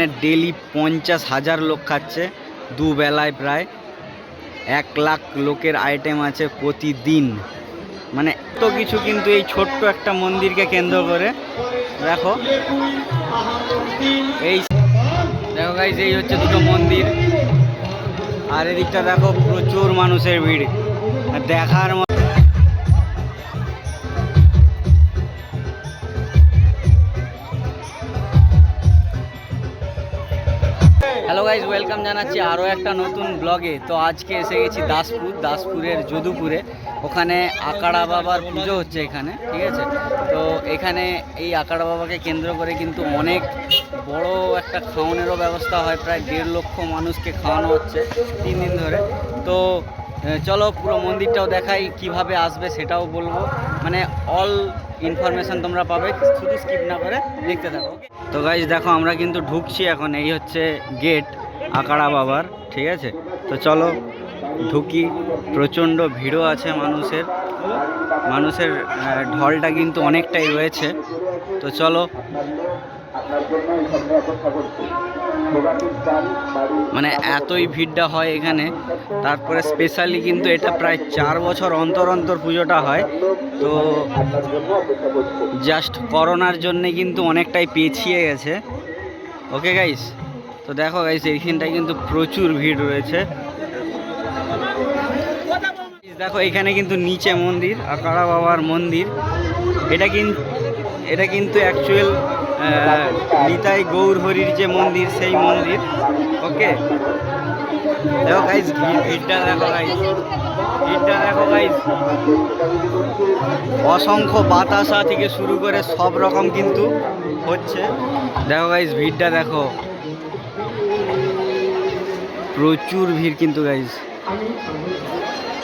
এখানে ডেলি পঞ্চাশ হাজার লোক খাচ্ছে, দুবেলায় প্রায় এক লাখ লোকের আইটেম আছে প্রতিদিন। মানে এত কিছু কিন্তু এই ছোট্ট একটা মন্দিরকে কেন্দ্র করে। দেখো। এই দেখো গাইজ এই হচ্ছে দুটো মন্দির। আর এদিকটা দেখো প্রচুর মানুষের ভিড়। দেখার জানাচ্ছি আরও একটা নতুন ব্লগে। তো আজকে এসে গেছি দাসপুর, দাসপুরের যদুপুরে। ওখানে আকাড়া বাবার পুজো হচ্ছে এখানে, ঠিক আছে? তো এখানে এই আকাড়া বাবাকে কেন্দ্র করে কিন্তু অনেক বড় একটা খাওয়ানোরও ব্যবস্থা হয়। প্রায় দেড় লক্ষ মানুষকে খাওয়ানো হচ্ছে তিন দিন ধরে। তো চলো পুরো মন্দিরটাও দেখাই, কীভাবে আসবে সেটাও বলব। মানে অল ইনফরমেশন তোমরা পাবে, শুধু স্কিপ না করে দেখতে থাকো। তো গাইজ দেখো, আমরা কিন্তু ঢুকছি এখন, এই হচ্ছে গেট আকাড়া বাবার, ঠিক আছে? তো চলো, ঢুকি। প্রচণ্ড ভিড়ও আছে মানুষের। মানুষের ঢলটা কিন্তু অনেকটাই রয়েছে। তো চলো। মানে এতই ভিড়টা হয় এখানে। তারপরে স্পেশালি কিন্তু এটা প্রায় চার বছর অন্তর অন্তর পুজোটা হয়। তো জাস্ট করোনার জন্যে কিন্তু অনেকটাই পেছিয়ে গেছে। ওকে গাইস তো দেখো গাইস এইখানটায় কিন্তু প্রচুর ভিড় রয়েছে। দেখো, এখানে কিন্তু নিচে মন্দির, আকাড়া বাবার মন্দির। এটা কিন্তু এটা কিন্তু অ্যাকচুয়াল নিতাই গৌর হরির যে মন্দির, সেই মন্দির। ওকে দেখো গাইস ভিড়টা দেখো গাইস ভিড়টা দেখো গাইস অসংখ্য বাতাসা থেকে শুরু করে সব রকম কিন্তু হচ্ছে। দেখো গাইস ভিড়টা দেখো। প্রচুর ভিড় কিন্তু গাইস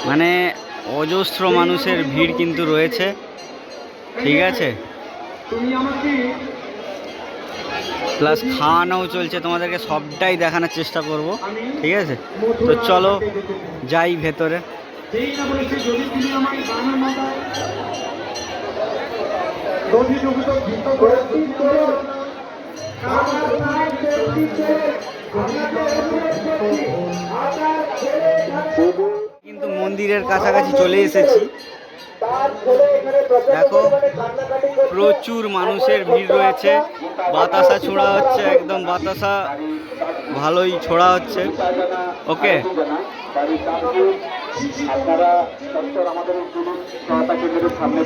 মানে অজস্র মানুষের ভিড় কিন্তু রয়েছে। ঠিক আছে? প্লাস খাওয়ানোও চলছে। তোমাদেরকে সবটাই দেখানোর চেষ্টা করব। ঠিক আছে? তো চলো, যাই ভেতরে। কিন্তু মন্দিরের কাছাকাছি চলে এসেছি। দেখো, প্রচুর মানুষের ভিড় রয়েছে। বাতাসা ছোড়া হচ্ছে, একদম বাতাসা ভালোই ছোড়া হচ্ছে। ওকে?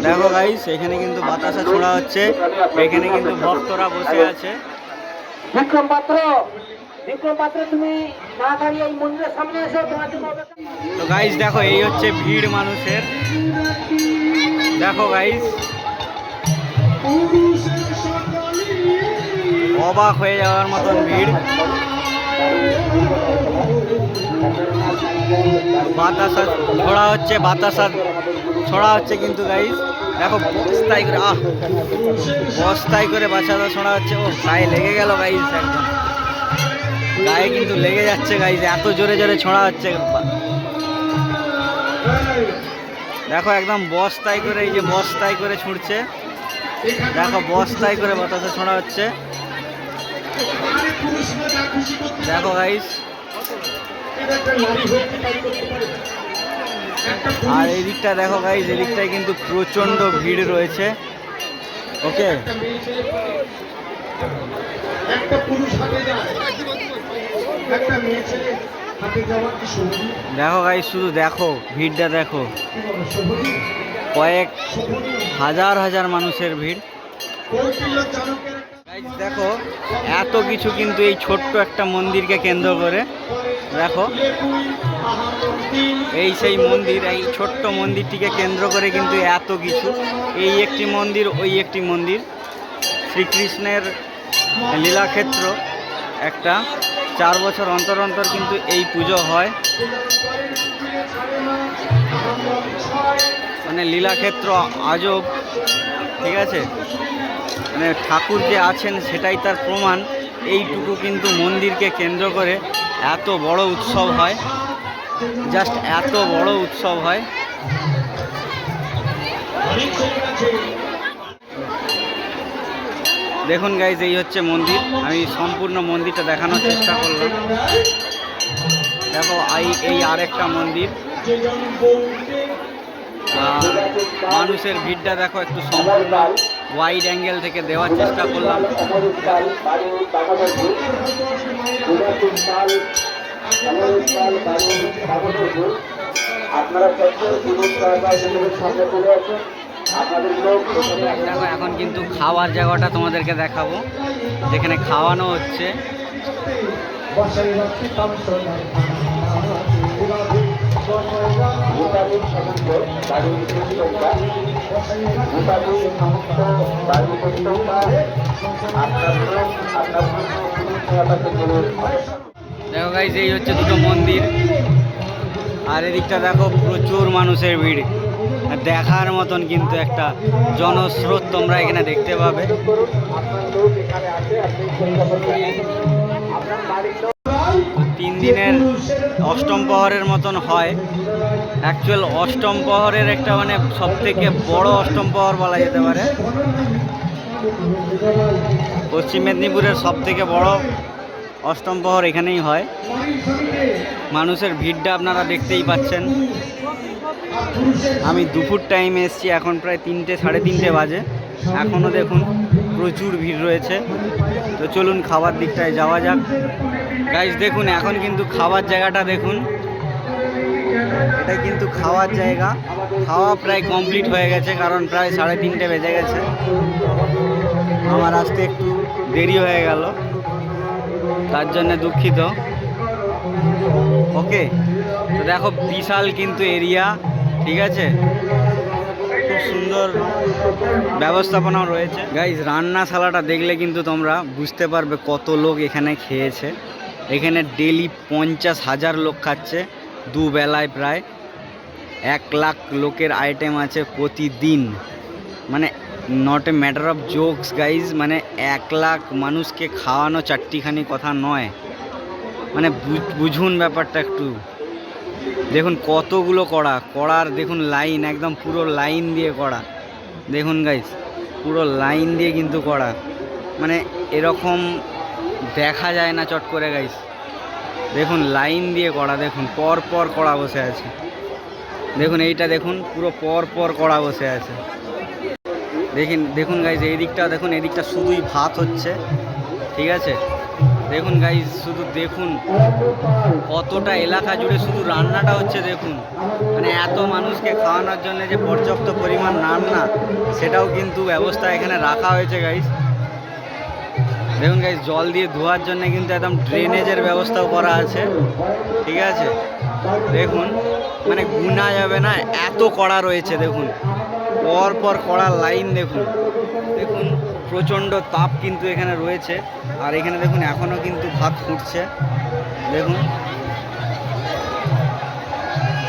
দেখো গাইস এখানে কিন্তু বাতাসা ছোড়া হচ্ছে। এখানে কিন্তু ভক্তরা বসে আছে। বিক্রম পাত্র তো গাইস দেখো, এই হচ্ছে ভিড় মানুষের। দেখো গাইস অবাক হয়ে যাওয়ার মতন ভিড়। বাতাসা ছড়া হচ্ছে বাতাসা ছড়া হচ্ছে কিন্তু গাইস দেখো বস্তায় করে আহ, বস্তায় করে বাচ্চাটা ছড়া হচ্ছে। ও গায়ে লেগে গেল গাইস একদম। গায়ে কিন্তু লেগে যাচ্ছে গাইস এত জোরে জোরে ছড়া হচ্ছে। দেখো, একদম বস্তায় করে, এই যে বস্তায় করে ছুটছে। দেখো, বস্তায় করে বাতাসে ছোঁড়া হচ্ছে। দেখো গাইস আর এই দিকটা দেখো গাইস এই দিকটায় কিন্তু প্রচণ্ড ভিড় রয়েছে। ওকে একটা পুরুষ হাতে যায়। দেখো গাইস শুধু দেখো ভিড়টা দেখো। কয়েক হাজার হাজার মানুষের ভিড়। দেখো এত কিছু কিন্তু এই ছোট্ট একটা মন্দিরকে কেন্দ্র করে। দেখো এই সেই মন্দির এই ছোট্ট মন্দিরটিকে কেন্দ্র করে কিন্তু এত কিছু। এই একটি মন্দির ওই একটি মন্দির। শ্রীকৃষ্ণের লীলাক্ষেত্র একটা। চার বছর অন্তর অন্তর কিন্তু এই পুজো হয়। মানে লীলাক্ষেত্র আজব, ঠিক আছে? মানে ঠাকুর যে আছেন সেটাই তার প্রমাণ। এইটুকু কিন্তু মন্দিরকে কেন্দ্র করে এত বড় উৎসব হয়। জাস্ট এত বড় উৎসব হয়। দেখুন গাইজ এই হচ্ছে মন্দির। আমি সম্পূর্ণ মন্দিরটা দেখানোর চেষ্টা করলাম। দেখো, এই আরেকটা মন্দির। মানুষের ভিড়টা দেখো একটু সম্পূর্ণ ওয়াইড অ্যাঙ্গেল থেকে দেওয়ার চেষ্টা করলাম। আপনারা দেখো, এখন কিন্তু খাওয়ার জায়গাটা তোমাদেরকে দেখাবো। যেখানে খাওয়ানো হচ্ছে। দেখো গাইজ এই হচ্ছে দুটো মন্দির। আর এদিকটা দেখো, প্রচুর মানুষের ভিড়। দেখার মতন কিন্তু একটা জনস্রোত তোমরা এখানে দেখতে পাবে। তিন দিনের অষ্টম প্রহরের মতন হয়। অ্যাকচুয়াল অষ্টম প্রহরের একটা মানে সব থেকে বড় অষ্টম প্রহর বলা যেতে পারে। পশ্চিম মেদিনীপুরের সব থেকে বড় অষ্টম প্রহর এখানেই হয়। মানুষের ভিড়টা আপনারা দেখতেই পাচ্ছেন। আমি দুপুর টাইমে এসেছি এখন প্রায় তিনটে, সাড়ে তিনটে বাজে। এখনও দেখুন প্রচুর ভিড় রয়েছে। তো চলুন খাবার দিকটায় যাওয়া যাক। গাইজ দেখুন, এখন কিন্তু খাবার জায়গাটা দেখুন। এটা কিন্তু খাওয়ার জায়গা। খাওয়া প্রায় কমপ্লিট হয়ে গেছে, কারণ প্রায় সাড়ে তিনটে বেজে গেছে। আমার আসতে একটু দেরি হয়ে গেল। তার জন্য দুঃখিত। ওকে তো দেখো, বিশাল কিন্তু এরিয়া ঠিক আছে? খুব সুন্দর ব্যবস্থাপনাও রয়েছে। গাইজ রান্নাশালাটা দেখলে কিন্তু তোমরা বুঝতে পারবে কত লোক এখানে খেয়েছে। এখানে ডেলি পঞ্চাশ হাজার লোক খাচ্ছে, দুবেলায় প্রায় এক লাখ লোকের আইটেম আছে প্রতিদিন। মানে not a matter of jokes guys মানে এক লাখ মানুষকে খাওয়ানো চারটিখানি কথা নয়। মানে বুঝ- বুঝুন ব্যাপারটা একটু। দেখুন কতগুলো কড়া, কড়ার দেখুন লাইন একদম পুরো লাইন দিয়ে কড়া। দেখুন গাইস পুরো লাইন দিয়ে কিন্তু কড়া। মানে এরকম দেখা যায় না চট করে গাইস দেখুন লাইন দিয়ে কড়া, দেখুন পর পর কড়া বসে আছে। দেখুন এইটা দেখুন, পুরো পর পর কড়া বসে আছে। দেখুন দেখুন গাইজ এই দিকটা, দেখুন এই দিকটা শুধুই ভাত হচ্ছে। ঠিক আছে? দেখুন গাইজ শুধু দেখুন। কতটা এলাকা জুড়ে শুধু রান্নাটা হচ্ছে দেখুন। মানে এত মানুষকে খাওয়ানোর জন্য যে পর্যাপ্ত পরিমাণ রান্না, সেটাও কিন্তু ব্যবস্থা এখানে রাখা হয়েছে গাইজ দেখুন গাইজ জল দিয়ে ধোয়ার জন্য কিন্তু একদম ড্রেনেজের ব্যবস্থাও করা আছে। ঠিক আছে? দেখুন মানে গুনা যাবে না, এত কড়া রয়েছে দেখুন। পর পর কড়ার লাইন দেখুন। দেখুন প্রচণ্ড তাপ কিন্তু এখানে রয়েছে। আর এখানে দেখুন, এখনও কিন্তু ভাত ফুটছে। দেখুন।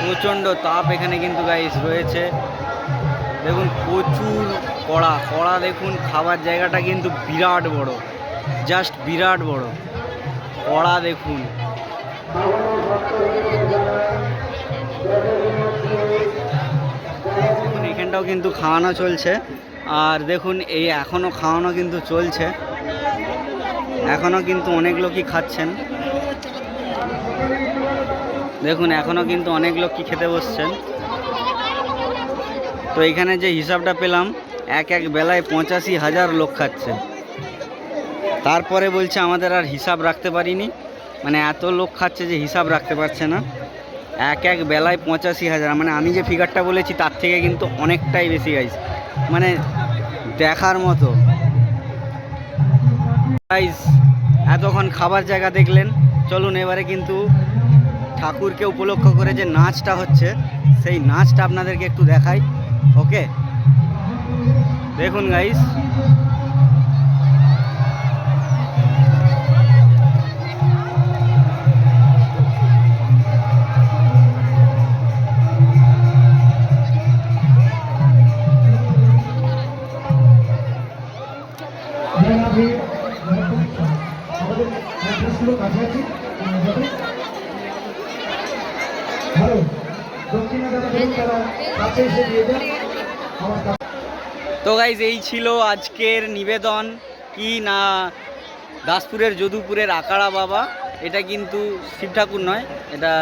প্রচণ্ড তাপ এখানে কিন্তু গাইস রয়েছে। দেখুন, প্রচুর কড়া। কড়া দেখুন, খাবার জায়গাটা কিন্তু বিরাট বড়। জাস্ট বিরাট বড়। কড়া দেখুন, এখানটাও কিন্তু খাওয়ানো চলছে। আর দেখুন, এই এখনও খাওয়ানো কিন্তু চলছে। এখনও কিন্তু অনেক লোকই খাচ্ছেন। দেখুন এখনও কিন্তু অনেক লোক কি খেতে বসছেন। তো এখানে যে হিসাবটা পেলাম, এক এক বেলায় পঁচাশি হাজার লোক খাচ্ছে। তারপরে বলছে, আমাদের আর হিসাব রাখতে পারিনি। মানে এত লোক খাচ্ছে যে হিসাব রাখতে পারছে না। এক এক বেলায় পঁচাশি হাজার। মানে আমি যে ফিগারটা বলেছি, তার থেকে কিন্তু অনেকটাই বেশি গাইস মানে দেখার মতো। এতক্ষণ খাবার জায়গা দেখলেন। চলুন এবারে কিন্তু ঠাকুরকে উপলক্ষ করে যে নাচটা হচ্ছে, সেই নাচটা আপনাদেরকে একটু দেখাই। ওকে দেখুন গাইস তো গাইজ এই ছিল আজকের নিবেদন। কি না দাসপুরের যদুপুরের আকাড়া বাবা, এটা কিন্তু শিব ঠাকুর নয়, এটা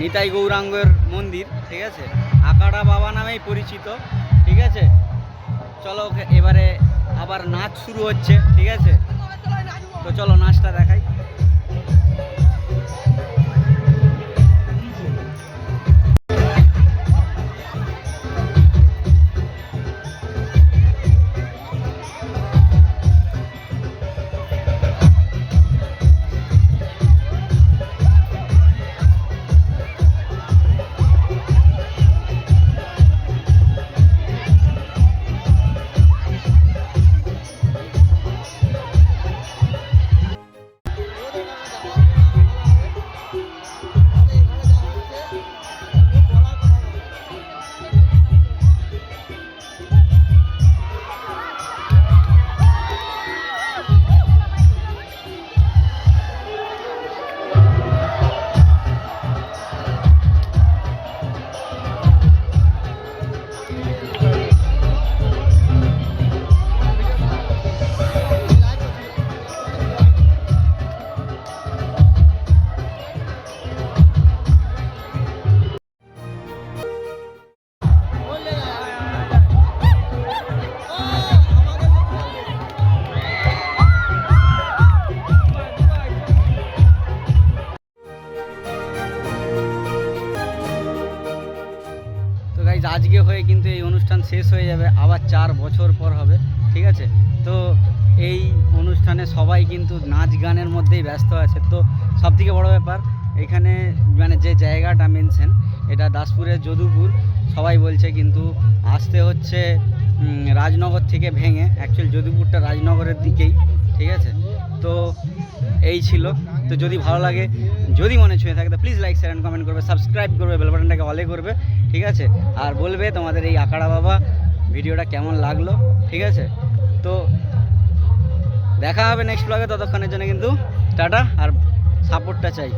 নিতাই গৌরাঙ্গের মন্দির, ঠিক আছে? আকাড়া বাবা নামেই পরিচিত, ঠিক আছে? চলো এবারে আবার নাচ শুরু হচ্ছে, ঠিক আছে? তো চলো নাচটা দেখাই। গাইজ আজকে হয়ে কিন্তু এই অনুষ্ঠান শেষ হয়ে যাবে, আবার চার বছর পর হবে, ঠিক আছে? তো এই অনুষ্ঠানে সবাই কিন্তু নাচ গানের মধ্যেই ব্যস্ত আছে। তো সব থেকে বড়ো ব্যাপার, এখানে মানে যে জায়গাটা মেনছেন এটা দাসপুরের যদুপুর। সবাই বলছে কিন্তু আসতে হচ্ছে রাজনগর থেকে ভেঙে অ্যাকচুয়াল যদুপুরটা রাজনগরের দিকেই, ঠিক আছে? তো এই ছিল। তো যদি ভালো লাগে, যদি মনে ছুঁয়ে থাকে, তো please like share and comment করবে সাবস্ক্রাইব করবে বেল বাটনটাকে অলে করবে, ঠিক আছে? আর বলবে তোমাদের এই আকাড়া বাবা ভিডিওটা কেমন লাগল, ঠিক আছে? তো দেখা হবে নেক্সট ব্লগে ততক্ষণের জন্য কিন্তু টাটা, আর সাপোর্টটা চাই।